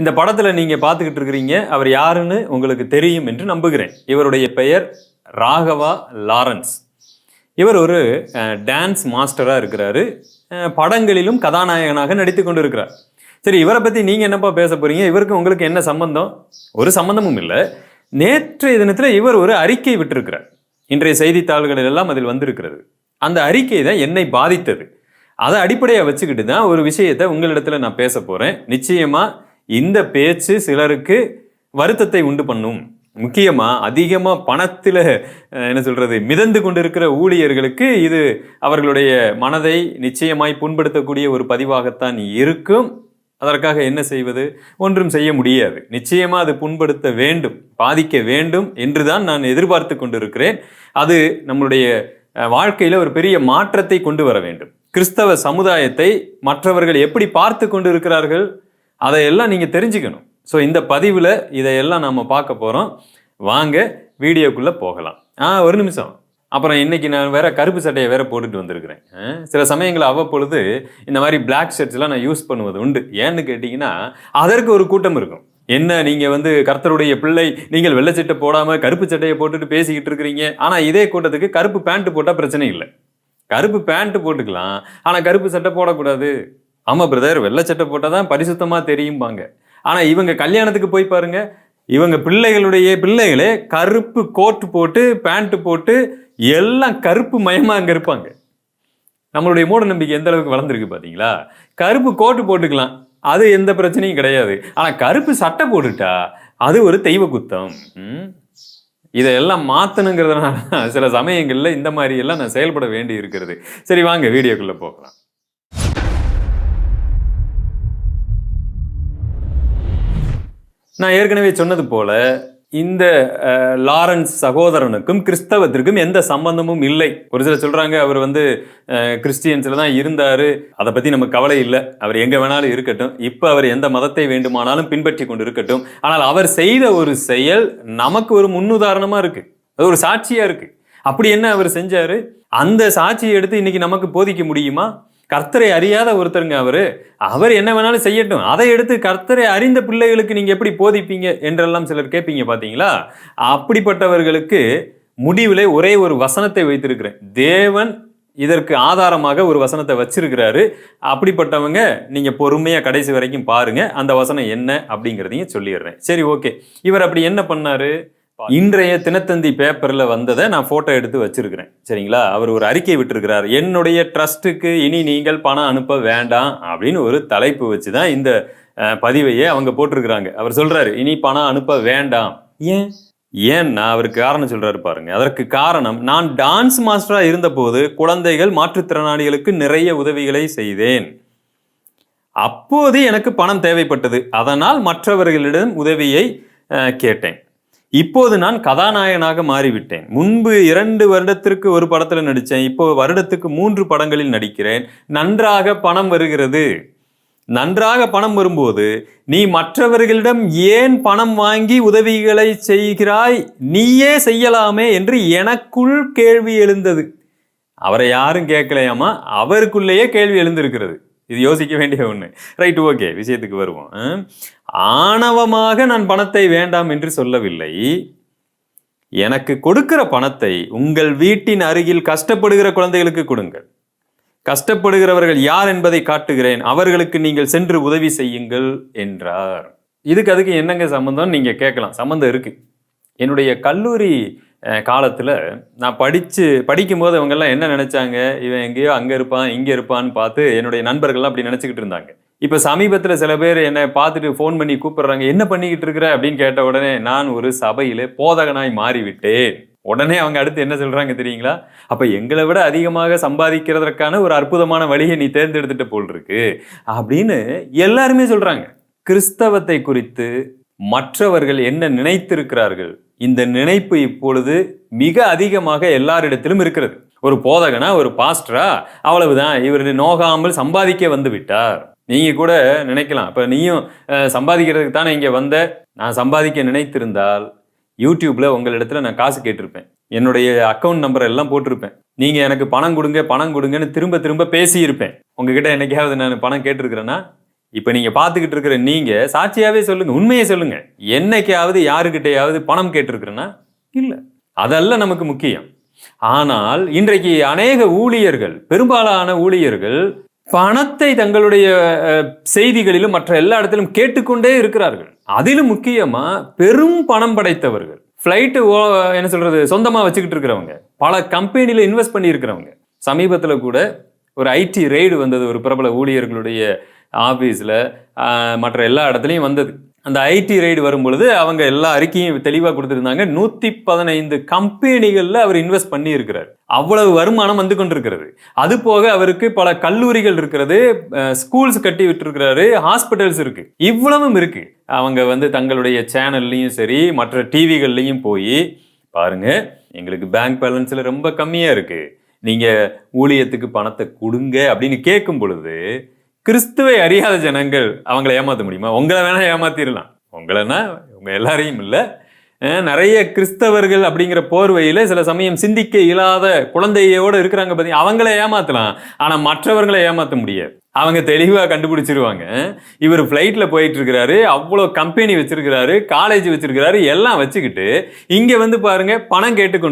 இந்த படத்தில் நீங்கள் பார்த்துக்கிட்டு இருக்கிறீங்க அவர் யாருன்னு உங்களுக்கு தெரியும் என்று நம்புகிறேன். இவருடைய பெயர் ராகவா லாரன்ஸ். இவர் ஒரு டான்ஸ் மாஸ்டராக இருக்கிறாரு. படங்களிலும் கதாநாயகனாக நடித்து கொண்டு இருக்கிறார் சரி இவரை பற்றி நீங்கள் என்னப்பா பேச போகிறீங்க இவருக்கு உங்களுக்கு என்ன சம்பந்தம்? ஒரு சம்பந்தமும் இல்லை. நேற்றைய தினத்தில் இவர் ஒரு அறிக்கை விட்டிருக்கிறார். இன்றைய செய்தித்தாள்களில் எல்லாம் அதில் வந்திருக்கிறது. அந்த அறிக்கை தான் என்னை பாதித்தது. அதை அடிப்படையாக வச்சுக்கிட்டு தான் ஒரு விஷயத்தை உங்களிடத்தில் நான் பேச போகிறேன் நிச்சயமாக இந்த பேச்சு சிலருக்கு வருத்தத்தை உண்டு பண்ணும். முக்கியமாக அதிகமாக பணத்தில் என்ன சொல்கிறது மிதந்து கொண்டிருக்கிற ஊழியர்களுக்கு இது அவர்களுடைய மனதை நிச்சயமாய் புண்படுத்தக்கூடிய ஒரு பதிவாகத்தான் இருக்கும். அதற்காக என்ன செய்வது? ஒன்றும் செய்ய முடியாது. நிச்சயமாக அது புண்படுத்த வேண்டும் பாதிக்க வேண்டும் என்று தான் நான் எதிர்பார்த்து கொண்டிருக்கிறேன். அது நம்மளுடைய வாழ்க்கையில் ஒரு பெரிய மாற்றத்தை கொண்டு வர வேண்டும். கிறிஸ்தவ சமுதாயத்தை மற்றவர்கள் எப்படி பார்த்து கொண்டு இருக்கிறார்கள் அதையெல்லாம் நீங்கள் தெரிஞ்சுக்கணும். ஸோ இந்த பதிவில் இதையெல்லாம் நம்ம பார்க்க போகிறோம் வாங்க வீடியோக்குள்ளே போகலாம். ஆ ஒரு நிமிஷம். அப்புறம் இன்றைக்கி நான் வேற கருப்பு சட்டையை வேறு போட்டுட்டு வந்திருக்கிறேன். சில சமயங்கள் அவ்வப்பொழுது இந்த மாதிரி பிளாக் ஷர்ட்ஸ்லாம் நான் யூஸ் பண்ணுவது உண்டு. ஏன்னு கேட்டிங்கன்னா அதற்கு ஒரு கூட்டம் இருக்கும். என்ன நீங்கள் வந்து கர்த்தருடைய பிள்ளை நீங்கள் வெள்ளை சட்டை போடாமல் கருப்பு சட்டையை போட்டுட்டு பேசிக்கிட்டு இருக்கிறீங்க. ஆனால் இதே கூட்டத்துக்கு கருப்பு பேண்ட்டு போட்டால் பிரச்சனை இல்லை. கருப்பு பேண்ட்டு போட்டுக்கலாம். ஆனால் கருப்பு சட்டை போடக்கூடாது. ஆமாம் பிரதர் வெள்ளை சட்டை போட்டால் தான் பரிசுத்தமாக தெரியும்பாங்க. ஆனால் இவங்க கல்யாணத்துக்கு போய் பாருங்க. இவங்க பிள்ளைகளுடைய பிள்ளைகளே கருப்பு கோட் போட்டு பேண்ட் போட்டு எல்லாம் கருப்பு மயமாக அங்கே இருப்பாங்க. நம்மளுடைய மூட நம்பிக்கை எந்த அளவுக்கு வளர்ந்துருக்கு பார்த்தீங்களா கருப்பு கோட்டு போட்டுக்கலாம். அது எந்த பிரச்சனையும் கிடையாது. ஆனால் கருப்பு சட்டை போட்டுட்டா அது ஒரு தெய்வ குத்தம். ம்? இதையெல்லாம் மாற்றணுங்கிறதுனால சில சமயங்களில் இந்த மாதிரி எல்லாம் நான் செயல்பட வேண்டி இருக்கிறது சரி வாங்க வீடியோக்குள்ளே போகலாம். நான் ஏற்கனவே சொன்னது போல இந்த லாரன்ஸ் சகோதரனுக்கும் கிறிஸ்தவத்திற்கும் எந்த சம்பந்தமும் இல்லை. ஒரு சிலர் சொல்றாங்க அவர் வந்து கிறிஸ்டியன்ஸ்ல தான் இருந்தாரு. அதை பத்தி நமக்கு கவலை இல்லை. அவர் எங்க வேணாலும் இருக்கட்டும். இப்ப அவர் எந்த மதத்தை வேண்டுமானாலும் பின்பற்றி கொண்டு இருக்கட்டும் ஆனால் அவர் செய்த ஒரு செயல் நமக்கு ஒரு முன்னுதாரணமா இருக்கு. அது ஒரு சாட்சியா இருக்கு. அப்படி என்ன அவர் செஞ்சாரு? அந்த சாட்சியை எடுத்து இன்னைக்கு நமக்கு போதிக்க முடியுமா? கர்த்தரை அறியாத ஒருத்தருங்க அவர். அவர் என்ன வேணாலும் செய்யட்டும். அதை எடுத்து கர்த்தரை அறிந்த பிள்ளைகளுக்கு நீங்கள் எப்படி போதிப்பீங்க என்றெல்லாம் சிலர் கேட்பீங்க பார்த்தீங்களா அப்படிப்பட்டவர்களுக்கு முடிவிலே ஒரே ஒரு வசனத்தை வைத்திருக்கிறேன். தேவன் இதற்கு ஆதாரமாக ஒரு வசனத்தை வச்சிருக்கிறாரு. அப்படிப்பட்டவங்க நீங்கள் பொறுமையாக கடைசி வரைக்கும் பாருங்கள் அந்த வசனம் என்ன அப்படிங்கிறதையும் சொல்லிடுறேன். சரி ஓகே. இவர் அப்படி என்ன பண்ணார்? இன்றைய தினத்தந்தி பேப்பரில் வந்ததை நான் ஃபோட்டோ எடுத்து வச்சிருக்கிறேன். சரிங்களா? அவர் ஒரு அறிக்கை விட்டுருக்கிறார். என்னுடைய ட்ரஸ்ட்டுக்கு இனி நீங்கள் பணம் அனுப்ப வேண்டாம் அப்படின்னு ஒரு தலைப்பு வச்சு தான் இந்த பதிவையே அவங்க போட்டிருக்கிறாங்க. அவர் சொல்கிறாரு இனி பணம் அனுப்ப வேண்டாம். ஏன்? ஏன்னா அவருக்கு காரணம் சொல்கிறாரு பாருங்க. அதற்கு காரணம் நான் டான்ஸ் மாஸ்டராக இருந்தபோது குழந்தைகள் மாற்றுத்திறனாளிகளுக்கு நிறைய உதவிகளை செய்தேன். அப்போது எனக்கு பணம் தேவைப்பட்டது. அதனால் மற்றவர்களிடம் உதவியை கேட்டேன். இப்போது நான் கதாநாயகனாக மாறிவிட்டேன். முன்பு இரண்டு வருடத்திற்கு ஒரு படத்தில் நடித்தேன். இப்போ வருடத்துக்கு மூன்று படங்களில் நடிக்கிறேன். நன்றாக பணம் வருகிறது. நன்றாக பணம் வரும்போது நீ மற்றவர்களிடம் ஏன் பணம் வாங்கி உதவிகளை செய்கிறாய்? நீயே செய்யலாமே என்று எனக்குள் கேள்வி எழுந்தது. அவரை யாரும் கேட்கலையாமா அவருக்குள்ளேயே கேள்வி எழுந்திருக்கிறது. இது யோசிக்க வேண்டிய ஒன்று ரைட் ஓகே விஷயத்துக்கு வருவோம். ஆணவமாக நான் பணத்தை வேண்டாம் என்று சொல்லவில்லை. எனக்கு கொடுக்கிற பணத்தை உங்கள் வீட்டின் அருகில் கஷ்டப்படுகிற குழந்தைகளுக்கு கொடுங்கள். கஷ்டப்படுகிறவர்கள் யார் என்பதை காட்டுகிறேன். அவர்களுக்கு நீங்கள் சென்று உதவி செய்யுங்கள் என்றார். இதுக்கு அதுக்கு என்னங்க சம்மந்தம் நீங்கள் கேட்கலாம். சம்மந்தம் இருக்கு. என்னுடைய கல்லூரி காலத்தில் நான் படித்து படிக்கும்போது அவங்கெல்லாம் என்ன நினச்சாங்க? இவன் எங்கேயோ அங்கே இருப்பான் இங்கே இருப்பான்னு பார்த்து என்னுடைய நண்பர்கள்லாம் அப்படி நினச்சிக்கிட்டு இருந்தாங்க. இப்போ சமீபத்தில் சில பேர் என்னை பார்த்துட்டு ஃபோன் பண்ணி கூப்பிடுறாங்க என்ன பண்ணிக்கிட்டு இருக்கிற? அப்படின்னு கேட்ட உடனே நான் ஒரு சபையில் போதகனாய் மாறிவிட்டேன். உடனே அவங்க அடுத்து என்ன சொல்கிறாங்க தெரியுங்களா? அப்போ எங்களை விட அதிகமாக சம்பாதிக்கிறதற்கான ஒரு அற்புதமான வழியை நீ தேர்ந்தெடுத்துட்டு போல் இருக்கு அப்படின்னு எல்லாருமே சொல்கிறாங்க கிறிஸ்தவத்தை குறித்து மற்றவர்கள் என்ன நினைத்திருக்கிறார்கள்? இந்த நினைப்பு இப்பொழுது மிக அதிகமாக எல்லாரிடத்திலும் இருக்கிறது. ஒரு போதகனா ஒரு பாஸ்டரா அவ்வளவுதான். இவர் நோகாமல் சம்பாதிக்க வந்து விட்டார். நீங்க கூட நினைக்கலாம். இப்ப நீயும் சம்பாதிக்கிறதுக்கு தானே இங்க வந்த. நான் சம்பாதிக்க நினைத்திருந்தால் யூடியூப்ல உங்களிடத்துல நான் காசு கேட்டிருப்பேன். என்னுடைய அக்கௌண்ட் நம்பர் எல்லாம் போட்டிருப்பேன். நீங்க எனக்கு பணம் கொடுங்க பணம் கொடுங்கன்னு திரும்ப திரும்ப பேசியிருப்பேன். உங்ககிட்ட என்னைக்காவது நான் பணம் கேட்டிருக்கிறேன்னா இப்போ நீங்கள் பார்த்துக்கிட்டு இருக்கிற நீங்கள் சாட்சியாகவே சொல்லுங்கள் உண்மையை சொல்லுங்கள் என்னைக்காவது யாருக்கிட்டையாவது பணம் கேட்டிருக்கிறேன்னா இல்லை. அதெல்லாம் நமக்கு முக்கியம். ஆனால் இன்றைக்கு அநேக ஊழியர்கள் பெரும்பாலான ஊழியர்கள் பணத்தை தங்களுடைய செய்திகளிலும் மற்ற எல்லா இடத்திலும் கேட்டுக்கொண்டே இருக்கிறார்கள். அதிலும் முக்கியமாக பெரும் பணம் படைத்தவர்கள். ஃப்ளைட்டு என்ன சொல்கிறது சொந்தமாக வச்சுக்கிட்டு இருக்கிறவங்க. பல கம்பெனியில் இன்வெஸ்ட் பண்ணி இருக்கிறவங்க கூட ஒரு ஐடி ரெய்டு வந்தது ஒரு பிரபல ஊழியர்களுடைய ஆஃபீஸில் மற்ற எல்லா இடத்துலையும் வந்தது. அந்த ஐடி ரைடு வரும்பொழுது அவங்க எல்லா அறிக்கையும் தெளிவாக கொடுத்துருந்தாங்க. நூற்றி பதினைந்து கம்பெனிகளில் அவர் இன்வெஸ்ட் பண்ணியிருக்கிறார். அவ்வளவு வருமானம் வந்து கொண்டிருக்கிறது. அது போக அவருக்கு பல கல்லூரிகள் இருக்கிறது ஸ்கூல்ஸ் கட்டி விட்டுருக்கிறாரு ஹாஸ்பிட்டல்ஸ் இருக்கு. இவ்வளவும் இருக்கு. அவங்க வந்து தங்களுடைய சேனல்லையும் சரி மற்ற டிவிகள்லையும் போய் பாருங்க எங்களுக்கு பேங்க் பேலன்ஸில் ரொம்ப கம்மியாக இருக்கு. நீங்கள் ஊழியத்துக்கு பணத்தை கொடுங்க அப்படின்னு கேட்கும் பொழுது கிறிஸ்துவை அறியாத ஜனங்கள் அவங்கள ஏமாற்ற முடியுமா? உங்களை வேணால் ஏமாத்திடலாம் உங்களைன்னா உங்க எல்லாரையும் இல்லை. நிறைய கிறிஸ்தவர்கள் அப்படிங்கிற போர்வையில் சில சமயம் சிந்திக்க இயலாத குழந்தையோட இருக்கிறாங்க பார்த்தீங்கன்னா அவங்கள ஏமாத்தலாம். ஆனால் மற்றவர்களை ஏமாற்ற முடியாது. அவங்க தெளிவாக கண்டுபிடிச்சிருவாங்க. இவர் ஃப்ளைட்டில் போயிட்டு இருக்கிறாரு அவ்வளோ கம்பெனி வச்சிருக்கிறாரு காலேஜ் வச்சிருக்கிறாரு எல்லாம் வச்சுக்கிட்டு இங்கே வந்து பாருங்க பணம் கேட்டு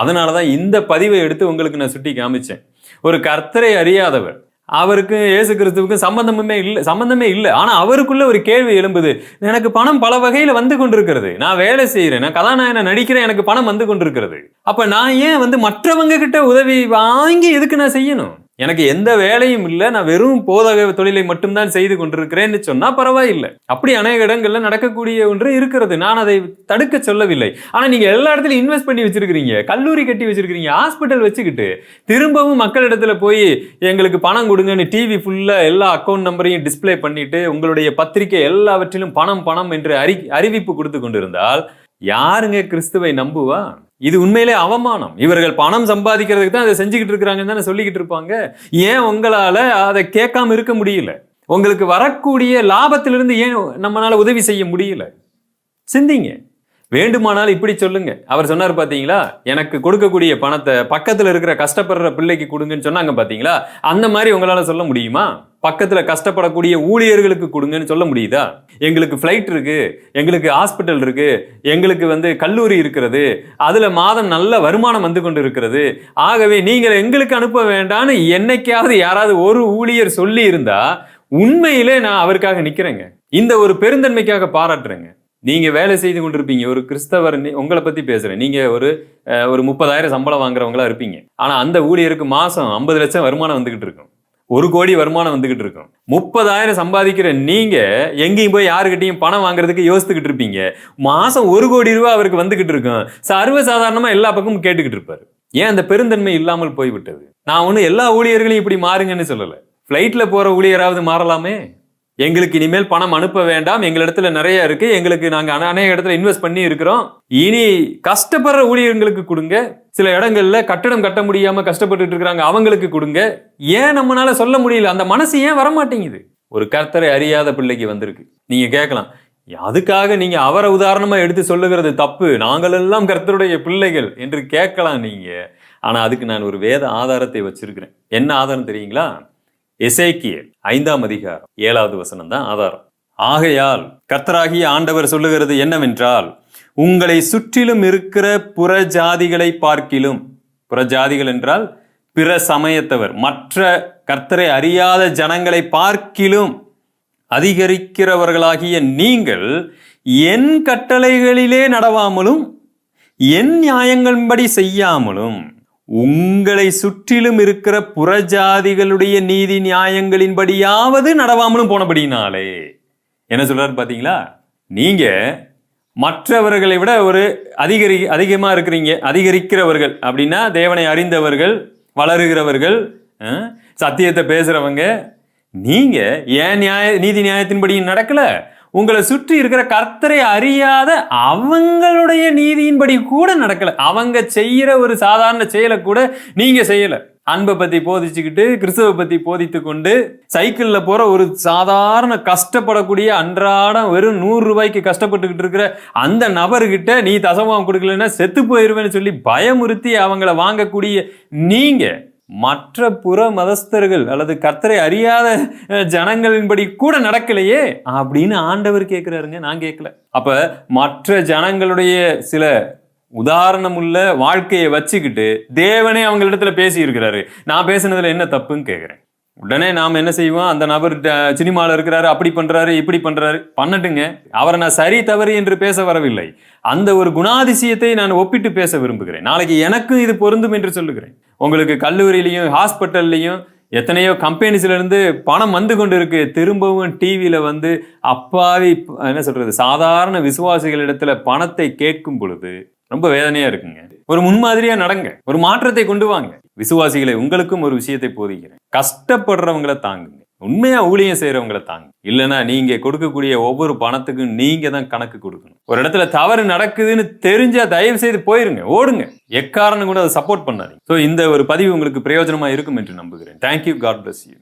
அதனால தான் இந்த பதிவை எடுத்து உங்களுக்கு நான் சுட்டி காமிச்சேன். ஒரு கர்த்தரை அறியாதவர் அவருக்கு இயேசு கிறிஸ்துவுக்கும் சம்பந்தமுமே இல்லை சம்பந்தமே இல்லை. ஆனா அவருக்குள்ள ஒரு கேள்வி எழும்புது. எனக்கு பணம் பல வகையில வந்து கொண்டிருக்கிறது. நான் வேலை செய்கிறேன் நான் கதாநாயகனை நடிக்கிறேன் எனக்கு பணம் வந்து கொண்டிருக்கிறது. அப்ப நான் ஏன் வந்து மற்றவங்க கிட்ட உதவி வாங்கி எதுக்கு நான் செய்யணும்? எனக்கு எந்த வேலையும் இல்லை நான் வெறும் போதக தொழிலை மட்டும்தான் செய்து கொண்டிருக்கிறேன்னு சொன்னால் பரவாயில்லை. அப்படி அநேக இடங்களில் நடக்கக்கூடிய ஒன்று இருக்கிறது. நான் அதை தடுக்க சொல்லவில்லை. ஆனால் நீங்கள் எல்லா இடத்துலையும் இன்வெஸ்ட் பண்ணி வச்சிருக்கிறீங்க. கல்லூரி கட்டி வச்சிருக்கிறீங்க. ஹாஸ்பிட்டல் வச்சுக்கிட்டு திரும்பவும் மக்களிடத்துல போய் எங்களுக்கு பணம் கொடுங்கன்னு டிவி ஃபுல்லாக எல்லா அக்கௌண்ட் நம்பரையும் டிஸ்ப்ளே பண்ணிட்டு உங்களுடைய பத்திரிகை எல்லாவற்றிலும் பணம் பணம் என்று அறி அறிவிப்பு கொடுத்து கொண்டிருந்தால் யாருங்க கிறிஸ்துவை நம்புவா? இது உண்மையிலே அவமானம். இவர்கள் பணம் சம்பாதிக்கிறதுக்கு தான் அதை செஞ்சுக்கிட்டு இருக்கிறாங்கன்னு தானே சொல்லிக்கிட்டு இருப்பாங்க. ஏன் உங்களால் அதை கேட்காம இருக்க முடியல? உங்களுக்கு வரக்கூடிய லாபத்திலிருந்து ஏன் நம்மளால் உதவி செய்ய முடியல? சிந்திங்க. வேண்டுமானால் இப்படி சொல்லுங்க. அவர் சொன்னார் பார்த்தீங்களா எனக்கு கொடுக்கக்கூடிய பணத்தை பக்கத்தில் இருக்கிற கஷ்டப்படுற பிள்ளைக்கு கொடுங்கன்னு சொன்னாங்க பார்த்தீங்களா அந்த மாதிரி உங்களால் சொல்ல முடியுமா? பக்கத்தில் கஷ்டப்படக்கூடிய ஊழியர்களுக்கு கொடுங்கன்னு சொல்ல முடியுதா? எங்களுக்கு ஃப்ளைட் இருக்குது எங்களுக்கு ஹாஸ்பிட்டல் இருக்குது எங்களுக்கு வந்து கல்லூரி இருக்கிறது அதில் மாதம் நல்ல வருமானம் வந்து கொண்டு இருக்கிறது. ஆகவே நீங்கள் எங்களுக்கு அனுப்ப வேண்டாம்னு என்னைக்காவது யாராவது ஒரு ஊழியர் சொல்லி இருந்தா உண்மையிலே நான் அவருக்காக நிற்கிறேங்க இந்த ஒரு பெருந்தன்மைக்காக பாராட்டுறேங்க. நீங்கள் வேலை செய்து கொண்டிருப்பீங்க. ஒரு கிறிஸ்தவர் உங்களை பற்றி பேசுகிறேன் நீங்கள் ஒரு ஒரு முப்பதாயிரம் சம்பளம் வாங்குறவங்களா இருப்பீங்க. ஆனால் அந்த ஊழியருக்கு மாதம் ஐம்பது லட்சம் வருமானம் வந்துக்கிட்டு இருக்கும். ஒரு கோடி வருமானம் வந்துகிட்டு இருக்கும். முப்பதாயிரம் சம்பாதிக்கிற நீங்க எங்கேயும் போய் யாருக்கிட்டையும் பணம் வாங்குறதுக்கு யோசித்துக்கிட்டு இருப்பீங்க. மாசம் ஒரு கோடி ரூபாய் அவருக்கு வந்துகிட்டு இருக்கும். சர்வசாதாரணமா எல்லா பக்கமும் கேட்டுக்கிட்டு இருப்பாரு. ஏன் அந்த பெருந்தன்மை இல்லாமல் போய்விட்டது? நான் ஒன்றும் எல்லா ஊழியர்களையும் இப்படி மாறுங்கன்னு சொல்லலை. ஃப்ளைட்டில் போகிற ஊழியராவது மாறலாமே? எங்களுக்கு இனிமேல் பணம் அனுப்ப வேண்டாம். எங்களிடத்துல நிறைய இருக்கு. எங்களுக்கு நாங்க அநேக இடத்துல இன்வெஸ்ட் பண்ணி இருக்கிறோம். இனி கஷ்டப்படுற ஊழியர்களுக்கு கொடுங்க. சில இடங்கள்ல கட்டடம் கட்ட முடியாம கஷ்டப்பட்டுட்டு இருக்கிறாங்க. அவங்களுக்கு கொடுங்க. ஏன் நம்மளால சொல்ல முடியல? அந்த மனசு ஏன் வரமாட்டேங்குது? ஒரு கர்த்தரை அறியாத பிள்ளைக்கு வந்திருக்கு. நீங்க கேட்கலாம். அதுக்காக நீங்க அவரை உதாரணமா எடுத்து சொல்லுகிறது தப்பு. நாங்கள் எல்லாம் கர்த்தருடைய பிள்ளைகள் என்று கேட்கலாம் நீங்க. ஆனா அதுக்கு நான் ஒரு வேத ஆதாரத்தை வச்சிருக்கிறேன். என்ன ஆதாரம் தெரியுங்களா? எசேக்கியேல் ஐந்தாம் அதிகாரம் ஏழாவது வசனம் தான் ஆதாரம். ஆகையால் கர்த்தராகிய ஆண்டவர் சொல்லுகிறது என்னவென்றால் உங்களை சுற்றிலும் இருக்கிற புற ஜாதிகளை பார்க்கிலும் புற ஜாதிகள் என்றால் பிற சமயத்தவர் மற்ற கர்த்தரை அறியாத ஜனங்களை பார்க்கிலும் அதிகரிக்கிறவர்களாகிய நீங்கள் என் கட்டளைகளிலே நடவாமலும் என் நியாயங்களின்படி செய்யாமலும் உங்களை சுற்றிலும் இருக்கிற புறஜாதிகளுடைய நீதி நியாயங்களின்படியாவது நடவாமலும் போனபடினாலே என்ன சொல்றாரு பார்த்தீங்களா நீங்க மற்றவர்களை விட ஒரு அதிகரி அதிகமாக இருக்கிறீங்க அதிகரிக்கிறவர்கள் அப்படின்னா தேவனை அறிந்தவர்கள் வளருகிறவர்கள் சத்தியத்தை பேசுறவங்க நீங்க ஏன் நியாய நீதி நியாயத்தின்படி நடக்கல? உங்களை சுற்றி இருக்கிற கர்த்தரை அறியாத அவங்களுடைய நீதியின்படி கூட நடக்கல. அவங்க செய்யற ஒரு சாதாரண செயலை கூட நீங்க செய்யல. அன்பை பத்தி போதிச்சுக்கிட்டு கிறிஸ்துவ பத்தி போதித்து கொண்டு சைக்கிள்ல போற ஒரு சாதாரண கஷ்டப்படக்கூடிய அன்றாடம் வெறும் நூறு ரூபாய்க்கு கஷ்டப்பட்டுக்கிட்டு இருக்கிற அந்த நபர்கிட்ட நீ தசமாம் கொடுக்கலன்னா செத்து போயிருவேன்னு சொல்லி பயமுறுத்தி அவங்கள வாங்கக்கூடிய நீங்க மற்ற புற மதஸ்தர்கள் அல்லது கர்த்தரை அறியாத ஜனங்களின்படி கூட நடக்கலையே அப்படின்னு ஆண்டவர் கேட்கிறாருங்க நான் கேட்கல அப்ப மற்ற ஜனங்களுடைய சில உதாரணம் உள்ள வாழ்க்கையை வச்சுக்கிட்டு தேவனே அவங்களிடத்துல பேசி இருக்கிறாரு நான் பேசுனதுல என்ன தப்புன்னு கேட்குறேன் உடனே நாம் என்ன செய்வோம்? அந்த நபர் சினிமாவில் இருக்கிறாரு அப்படி பண்ணுறாரு இப்படி பண்ணுறாரு பண்ணட்டுங்க. அவரை நான் சரி தவறு என்று பேச வரவில்லை. அந்த ஒரு குணாதிசயத்தை நான் ஒப்பிட்டு பேச விரும்புகிறேன். நாளைக்கு எனக்கும் இது பொருந்தும் என்று சொல்லுகிறேன். உங்களுக்கு கல்லூரியிலையும் ஹாஸ்பிட்டல்லையும் எத்தனையோ கம்பெனிஸ்லேருந்து பணம் வந்து கொண்டு இருக்கு திரும்பவும் டிவியில் வந்து அப்பாவி என்ன சொல்கிறது சாதாரண விசுவாசிகளிடத்தில் பணத்தை கேட்கும் பொழுது ரொம்ப வேதனையா இருக்குங்க. ஒரு முன்மாதிரியா நடங்க. ஒரு மாற்றத்தை கொண்டு வாங்க. விசுவாசிகளை உங்களுக்கும் ஒரு விஷயத்தை போதிக்கிறேன். கஷ்டப்படுறவங்கள தாங்குங்க. உண்மையா ஊழியம் செய்யறவங்கள தாங்க. இல்லைன்னா நீங்க கொடுக்கக்கூடிய ஒவ்வொரு பணத்துக்கும் நீங்க தான் கணக்கு கொடுக்கணும். ஒரு இடத்துல தவறு நடக்குதுன்னு தெரிஞ்சா தயவு செய்து போயிருங்க. ஓடுங்க. எக்காரணம் கூட அதை சப்போர்ட் பண்ணாதீங்க. ஸோ இந்த ஒரு பதிவு உங்களுக்கு பிரயோஜனமா இருக்கும் என்று நம்புகிறேன். Thank you God bless you